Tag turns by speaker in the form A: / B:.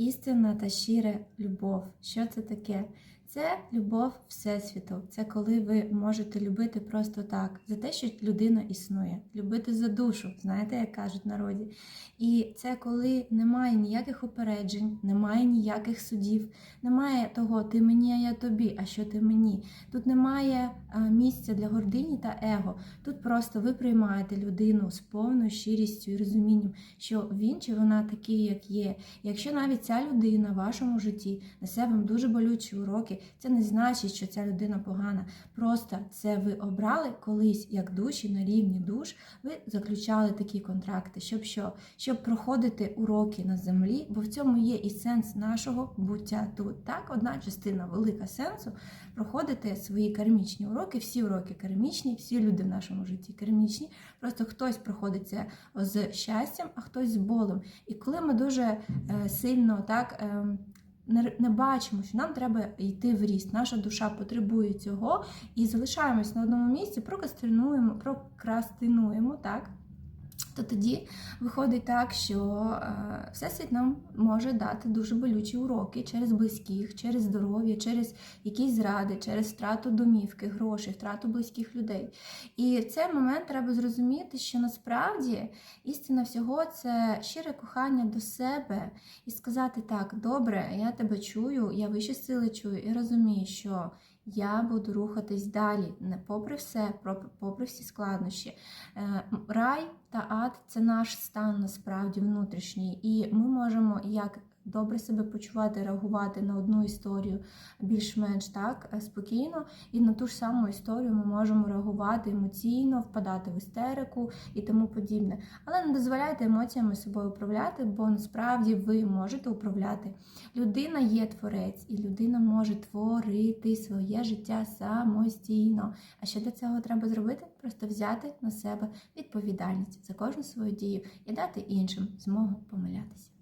A: Істинна та щира любов. Що це таке? Це любов Всесвіту. Це коли ви можете любити просто так, за те, що людина існує, любити за душу, знаєте, як кажуть народі. І це коли немає ніяких упереджень, немає ніяких судів, немає того, ти мені, а я тобі, а що ти мені. Тут немає місця для гордині та его. Тут просто ви приймаєте людину з повною щирістю і розумінням, що він чи вона такий, як є. Якщо навіть ця людина в вашому житті несе вам дуже болючі уроки, це не значить, що ця людина погана. Просто це ви обрали колись як душі на рівні душ. Ви заключали такі контракти, щоб що? Щоб проходити уроки на землі, бо в цьому є і сенс нашого буття тут. Так, одна частина велика сенсу проходити свої кармічні уроки. Всі уроки кармічні, всі люди в нашому житті кармічні. Просто хтось проходить це з щастям, а хтось з болем. І коли ми дуже е, сильно так. Не бачимо, що нам треба йти в ріст. Наша душа потребує цього і залишаємось на одному місці, прокрастинуємо, прокрастинуємо, так? То тоді виходить так, що е, Всесвіт нам може дати дуже болючі уроки через близьких, через здоров'я, через якісь зради, через втрату домівки, грошей, втрату близьких людей. І в цей момент треба зрозуміти, що насправді істина всього це щире кохання до себе і сказати так, добре, я тебе чую, я вищі сили чую і розумію, що я буду рухатись далі, не попри все, попри всі складнощі. Е, Рай та ад це наш стан насправді внутрішній, і ми можемо як добре себе почувати, реагувати на одну історію більш-менш так е, спокійно, і на ту ж саму історію ми можемо реагувати емоційно, впадати в істерику і тому подібне. Але не дозволяйте емоціями собою управляти, бо насправді ви можете управляти. Людина є творець, і людина може творити своє життя самостійно. А що для цього треба зробити? Просто взяти на себе відповідальність за кожну свою дію і дати іншим змогу помилятися.